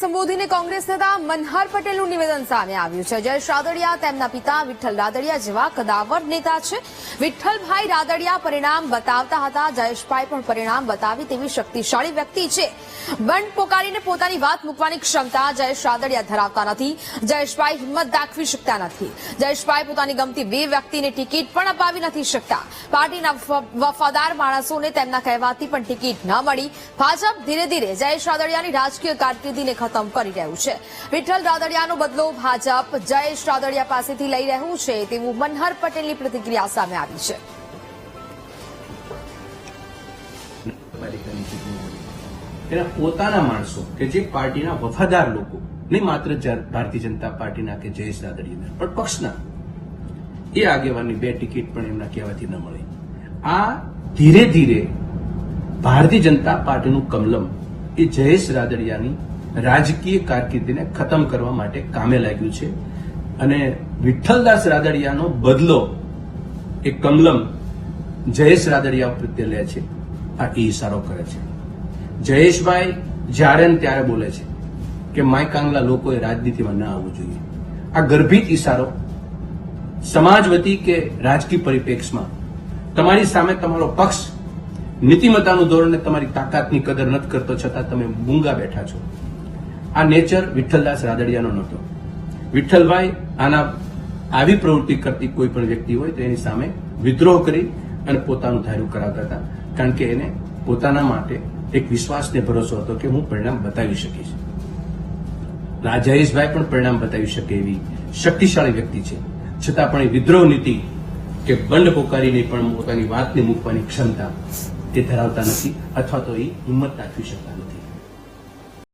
સંબોધીને કોંગ્રેસ નેતા મનહર પટેલનું નિવેદન સામે આવ્યું છે. જયેશ રાદડિયા તેમના પિતા વિઠ્ઠલ રાદડિયા જેવા કદાવર નેતા છે. વિઠ્ઠલભાઈ રાદડિયા પરિણામ બતાવતા હતા. જયેશભાઈ પણ પરિણામ બતાવી તેવી શક્તિશાળી વ્યક્તિ છે. બંધ પોકારીને પોતાની વાત મૂકવાની ક્ષમતા જયેશ રાદડિયા ધરાવતા નથી. જયેશભાઈ હિંમત દાખવી શકતા નથી. જયેશભાઈ પોતાની ગમતી બે વ્યક્તિને ટિકિટ પણ અપાવી નથી શકતા. પાર્ટીના વફાદાર માણસોને તેમના કહેવાથી પણ ટિકિટ ન મળી. ભાજપ ધીરે ધીરે જયેશ રાદડિયાની રાજકીય કારકિર્દીને ખતમ કરી રહ્યું છે. વિઠ્ઠલ રાદડિયાનો બદલો ભાજપ જયેશ રાદડિયા પાસેથી લઈ રહ્યું છે તેવું મનહર પટેલની પ્રતિક્રિયા સામે આવી છે. એના પોતાના માણસો કે જે પાર્ટીના વફાદાર લોકો, નહીં માત્ર ભારતીય જનતા પાર્ટીના કે જયેશ રાદડિયાના, પણ પક્ષના. એ આગેવાનની બે ટિકિટ પણ એમના કહેવાથી ન મળી. આ ધીરે ધીરે ભારતીય જનતા પાર્ટીનું કમલમ એ જયેશ રાદડિયાની રાજકીય કારકિર્દીને ખતમ કરવા માટે કામે લાગ્યું છે. અને વિઠ્ઠલદાસ રાદડિયાનો બદલો એ કમલમ જયેશ રાદડિયા પ્રત્યે લે છે. આ એ ઇશારો કરે છે. જયેશભાઈ જ્યારે ને ત્યારે બોલે છે કે માય કાંગલા લોકોએ રાજનીતિમાં ના આવવું જોઈએ. આ ગર્ભિત ઇશારો સમાજ વતી કે રાજકીય પરિપ્રેક્ષમાં તમારી સામે તમારો પક્ષ નીતિમત્તાનું ધોરણે તમારી તાકાતની કદર નથી કરતો છતાં તમે મૂંગા બેઠા છો. આ નેચર વિઠ્ઠલદાસ રાદડિયાનો નહોતો. વિઠ્ઠલભાઈ આના આવી પ્રવૃત્તિ કરતી કોઈ પણ વ્યક્તિ હોય તો એની સામે વિદ્રોહ કરી અને પોતાનું ધાર્યું કરાવતા હતા. કારણ કે એને પોતાના માટે એક વિશ્વાસને ભરોસો હતો કે હું પરિણામ બતાવી શકીશ. રાજા જયેશભાઈ પણ પરિણામ બતાવી શકે એવી શક્તિશાળી વ્યક્તિ છે. છતાં પણ એ વિદ્રોહ નીતિ કે બંડ પોકારીને પણ પોતાની વાતને મૂકવાની ક્ષમતા તે ધરાવતા નથી અથવા તો એ હિંમત દાખવી શકતા નથી.